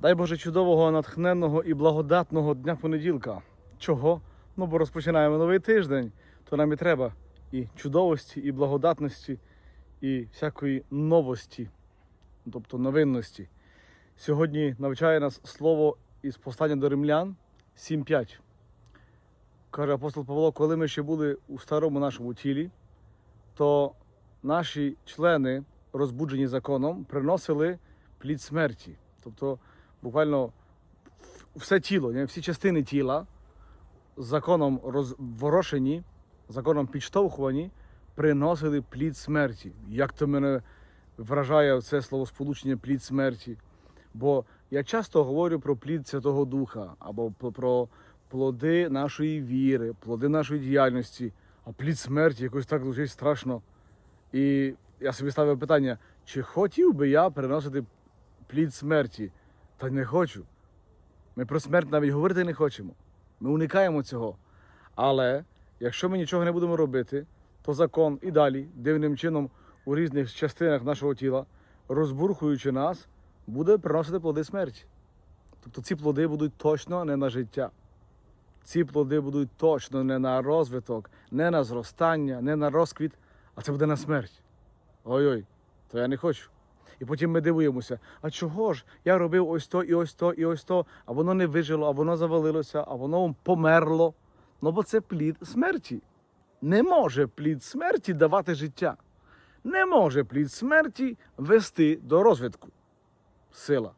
Дай Боже чудового, натхненного і благодатного дня понеділка. Чого? Ну, бо розпочинаємо новий тиждень, то нам і треба і чудовості, і благодатності, і всякої новості, тобто новинності. Сьогодні навчає нас слово із послання до римлян 7.5. Каже апостол Павло, коли ми ще були у старому нашому тілі, то наші члени, розбуджені законом, приносили плід смерті. Тобто, буквально все тіло, всі частини тіла законом розворошені, законом підштовхувані, приносили плід смерті. Як то мене вражає це словосполучення плід смерті? Бо я часто говорю про плід Святого Духа або про- плоди нашої віри, плоди нашої діяльності, а плід смерті якось так звучить страшно. І я собі ставив питання, чи хотів би я переносити плід смерті? Та не хочу. Ми про смерть навіть говорити не хочемо. Ми уникаємо цього. Але якщо ми нічого не будемо робити, то закон і далі, дивним чином, у різних частинах нашого тіла, розбурхуючи нас, буде приносити плоди смерті. Тобто ці плоди будуть точно не на життя. Ці плоди будуть точно не на розвиток, не на зростання, не на розквіт, а це буде на смерть. Ой-ой, то я не хочу. І потім ми дивуємося, а чого ж я робив ось то, і ось то, і ось то, а воно не вижило, а воно завалилося, а воно померло. Ну бо це плід смерті. Не може плід смерті давати життя. Не може плід смерті вести до розвитку. Сила.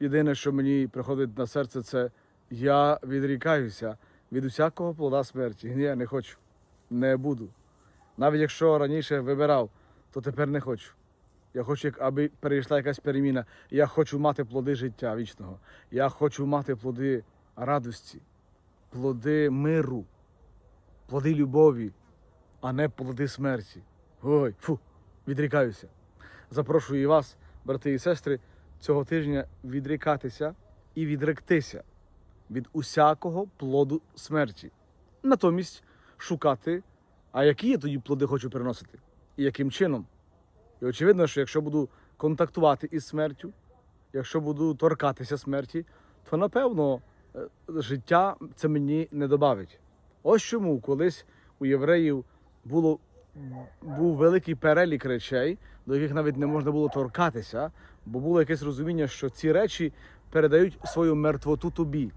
Єдине, що мені приходить на серце, це я відрікаюся від усякого плода смерті. Ні, я не хочу. Не буду. Навіть якщо раніше вибирав, то тепер не хочу. Я хочу, аби перейшла якась переміна. Я хочу мати плоди життя вічного. Я хочу мати плоди радості, плоди миру, плоди любові, а не плоди смерті. Ой, фу, відрікаюся. Запрошую і вас, брати і сестри, цього тижня відрікатися і відректися від усякого плоду смерті. Натомість шукати, а які я тоді плоди хочу приносити, і яким чином. І очевидно, що якщо буду контактувати із смертю, якщо буду торкатися смерті, то напевно е, життя це мені не добавить. Ось чому колись у євреїв було, був великий перелік речей, до яких навіть не можна було торкатися, бо було якесь розуміння, що ці речі передають свою мертвоту тобі.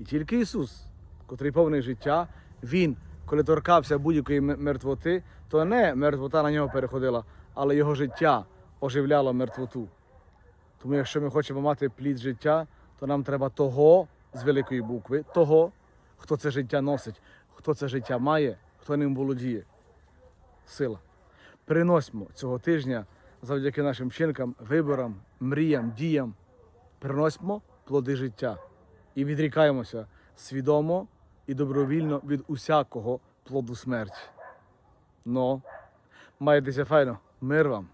І тільки Ісус, котрий повний життя, Він, коли торкався будь-якої мертвоти, то не мертвота на нього переходила, але його життя оживляло мертвоту. Тому якщо ми хочемо мати плід життя, то нам треба того з великої букви, того, хто це життя носить, хто це життя має, хто ним володіє. Сила. Приносьмо цього тижня завдяки нашим вчинкам, виборам, мріям, діям. Приносьмо плоди життя і відрікаємося свідомо і добровільно від усякого плоду смерті. Ну, маєтеся файно, Mervam.